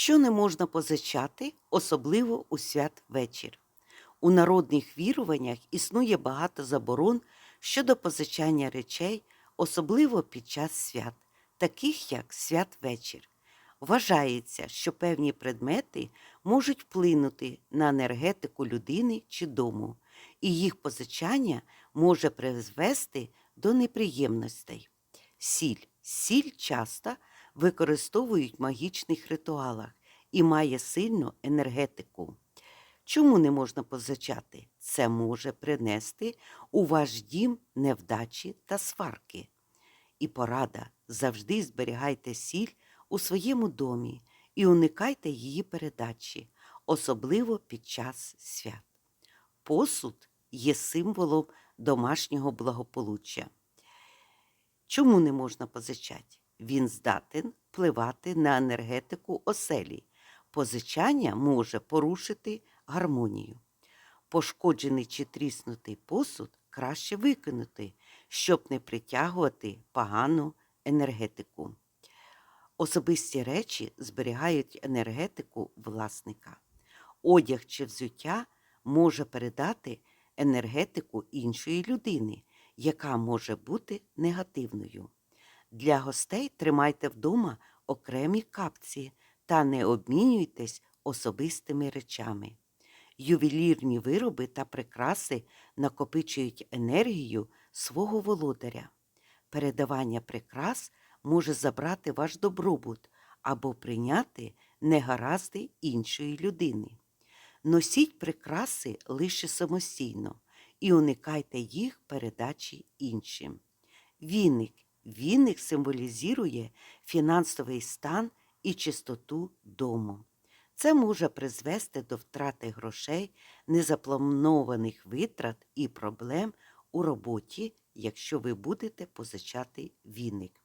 Що не можна позичати, особливо у святвечір? У народних віруваннях існує багато заборон щодо позичання речей, особливо під час свят, таких як святвечір. Вважається, що певні предмети можуть вплинути на енергетику людини чи дому, і їх позичання може призвести до неприємностей. Сіль. Сіль часто використовують в магічних ритуалах і має сильну енергетику. Чому не можна позичати? Це може принести у ваш дім невдачі та сварки. І порада завжди зберігайте сіль у своєму домі і уникайте її передачі, особливо під час свят. Посуд є символом домашнього благополуччя. Чому не можна позичати? Він здатен впливати на енергетику оселі. Позичання може порушити гармонію. Пошкоджений чи тріснутий посуд краще викинути, щоб не притягувати погану енергетику. Особисті речі зберігають енергетику власника. Одяг чи взуття може передати енергетику іншої людини, яка може бути негативною. Для гостей тримайте вдома окремі капці та не обмінюйтесь особистими речами. Ювелірні вироби та прикраси накопичують енергію свого володаря. Передавання прикрас може забрати ваш добробут або прийняти негаразди іншої людини. Носіть прикраси лише самостійно і уникайте їх передачі іншим. Віник. Віник символізує фінансовий стан і чистоту дому. Це може призвести до втрати грошей, незапланованих витрат і проблем у роботі, якщо ви будете позичати віник.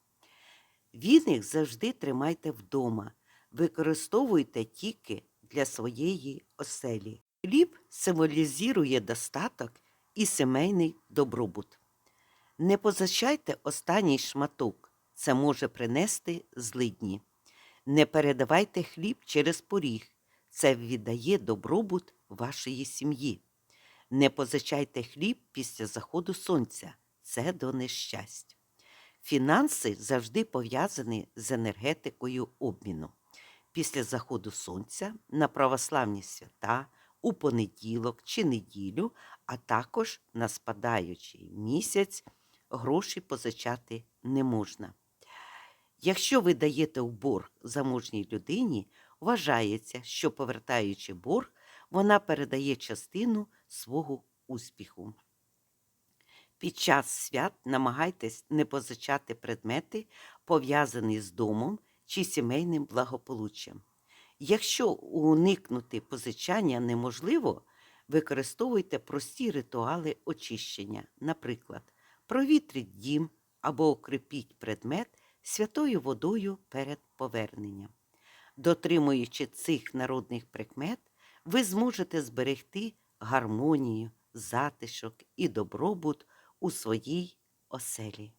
Віник завжди тримайте вдома, використовуйте тільки для своєї оселі. Хліб символізує достаток і сімейний добробут. Не позичайте останній шматок, це може принести злидні. Не передавайте хліб через поріг, це віддає добробут вашої сім'ї. Не позичайте хліб після заходу сонця, це до нещастя. Фінанси завжди пов'язані з енергетикою обміну. Після заходу сонця на православні свята, у понеділок чи неділю, а також на спадаючий місяць гроші позичати не можна. Якщо ви даєте в борг заможній людині, вважається, що повертаючи борг, вона передає частину свого успіху. Під час свят намагайтесь не позичати предмети, пов'язані з домом чи сімейним благополуччям. Якщо уникнути позичання неможливо, використовуйте прості ритуали очищення, наприклад, провітріть дім або укріпіть предмет святою водою перед поверненням. Дотримуючи цих народних прикмет, ви зможете зберегти гармонію, затишок і добробут у своїй оселі.